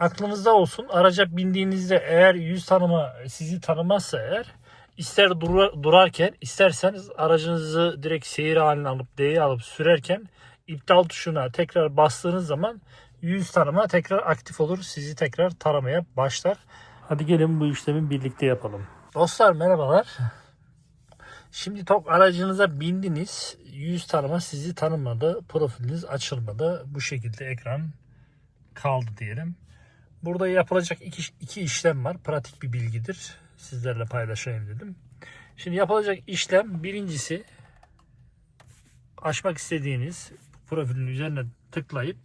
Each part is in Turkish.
aklınızda olsun. Araca bindiğinizde eğer yüz tanıma sizi tanımazsa eğer ister dura- durarken isterseniz aracınızı direkt seyir haline alıp D'ye alıp sürerken iptal tuşuna tekrar bastığınız zaman yüz tanıma tekrar aktif olur. Sizi tekrar taramaya başlar. Hadi gelin bu işlemi birlikte yapalım. Dostlar merhabalar. Şimdi TOK aracınıza bindiniz. Yüz tanıma sizi tanımadı. Profiliniz açılmadı. Bu şekilde ekran kaldı diyelim. Burada yapılacak iki, iki işlem var. Pratik bir bilgidir. Sizlerle paylaşayım dedim. Şimdi yapılacak işlem birincisi açmak istediğiniz profilin üzerine tıklayıp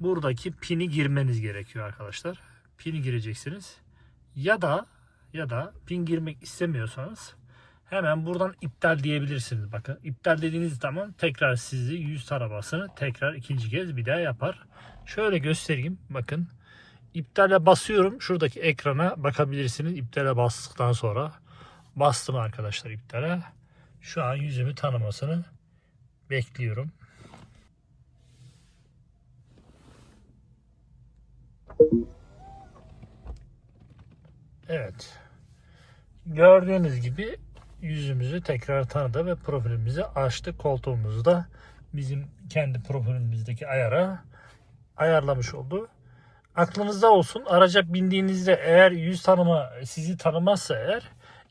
buradaki pini girmeniz gerekiyor arkadaşlar. Pini gireceksiniz. Ya da ya da pin girmek istemiyorsanız hemen buradan iptal diyebilirsiniz. Bakın iptal dediğiniz zaman tekrar sizi yüz taramasını tekrar ikinci kez bir daha yapar. Şöyle göstereyim. Bakın iptale basıyorum. Şuradaki ekrana bakabilirsiniz. İptale bastıktan sonra bastım arkadaşlar iptale. Şu an yüzümü tanımasını bekliyorum. Evet. Gördüğünüz gibi yüzümüzü tekrar tanıdı ve profilimizi açtı. Koltuğumuzu da bizim kendi profilimizdeki ayara ayarlamış oldu. Aklınızda olsun. Araca bindiğinizde eğer yüz tanıma sizi tanımazsa eğer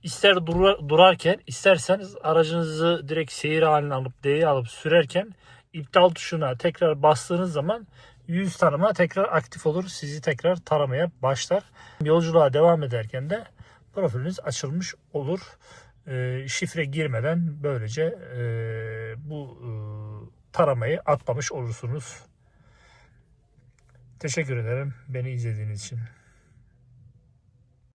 ister dura- durarken isterseniz aracınızı direkt seyir haline alıp D'ye alıp sürerken iptal tuşuna tekrar bastığınız zaman yüz tanıma tekrar aktif olur. Sizi tekrar taramaya başlar. Yolculuğa devam ederken de profiliniz açılmış olur. Ee, şifre girmeden böylece e, bu e, taramayı atlamış olursunuz. Teşekkür ederim beni izlediğiniz için.